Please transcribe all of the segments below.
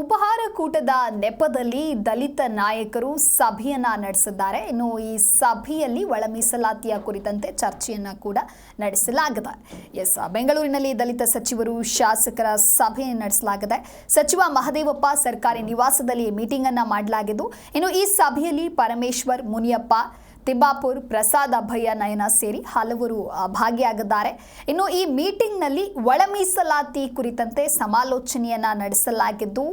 ಉಪಹಾರ ಕೂಟದ ನೆಪದಲ್ಲಿ ದಲಿತ ನಾಯಕರು ಸಭೆಯನ್ನ ನಡೆಸಿದ್ದಾರೆ. ಇನ್ನು ಈ ಸಭೆಯಲ್ಲಿ ಒಳ ಮೀಸಲಾತಿಯ ಕುರಿತಂತೆ ಚರ್ಚೆಯನ್ನ ಕೂಡ ನಡೆಸಲಾಗಿದೆ. ಎಸ್, ಬೆಂಗಳೂರಿನಲ್ಲಿ ದಲಿತ ಸಚಿವರು, ಶಾಸಕರ ಸಭೆ ನಡೆಸಲಾಗಿದೆ. ಸಚಿವ ಮಹದೇವಪ್ಪ ಸರ್ಕಾರಿ ನಿವಾಸದಲ್ಲಿ ಮೀಟಿಂಗ್ ಅನ್ನ ಮಾಡಲಾಗಿದ್ದು, ಇನ್ನು ಈ ಸಭೆಯಲ್ಲಿ ಪರಮೇಶ್ವರ್, ಮುನಿಯಪ್ಪ ತಿಮ್ಮಾಪುರ್ ಪ್ರಸಾದ್ ಅಭಯ ನಯನ ಸೇರಿ ಹಲವರು ಭಾಗಿಯಾಗಿದ್ದಾರೆ. ಇನ್ನು ಈ ಮೀಟಿಂಗ್ನಲ್ಲಿ ಒಳ ಮೀಸಲಾತಿ ಕುರಿತಂತೆ ಸಮಾಲೋಚನೆಯನ್ನ ನಡೆಸಲಾಗಿದ್ದು,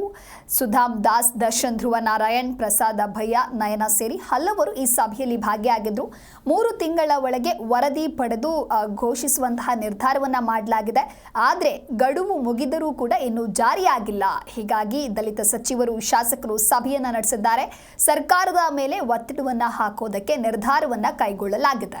ಸುಧಾಮ್ ದಾಸ್, ದರ್ಶನ್ ಧ್ರುವ ನಾರಾಯಣ್, ಪ್ರಸಾದ್ ಅಭಯ ನಯನ ಸೇರಿ ಹಲವರು ಈ ಸಭೆಯಲ್ಲಿ ಭಾಗಿಯಾಗಿದ್ರು ಮೂರು ತಿಂಗಳ ಒಳಗೆ ವರದಿ ಪಡೆದು ಘೋಷಿಸುವಂತಹ ನಿರ್ಧಾರವನ್ನ ಮಾಡಲಾಗಿದೆ. ಆದರೆ ಗಡುವು ಮುಗಿದರೂ ಕೂಡ ಇನ್ನೂ ಜಾರಿಯಾಗಿಲ್ಲ. ಹೀಗಾಗಿ ದಲಿತ ಸಚಿವರು, ಶಾಸಕರು ಸಭೆಯನ್ನ ನಡೆಸಿದ್ದಾರೆ. ಸರ್ಕಾರದ ಮೇಲೆ ಒತ್ತಡವನ್ನ ಹಾಕೋದಕ್ಕೆ ನಿರ್ಧಾರವನ್ನ ಕೈಗೊಳ್ಳಲಾಗಿದೆ.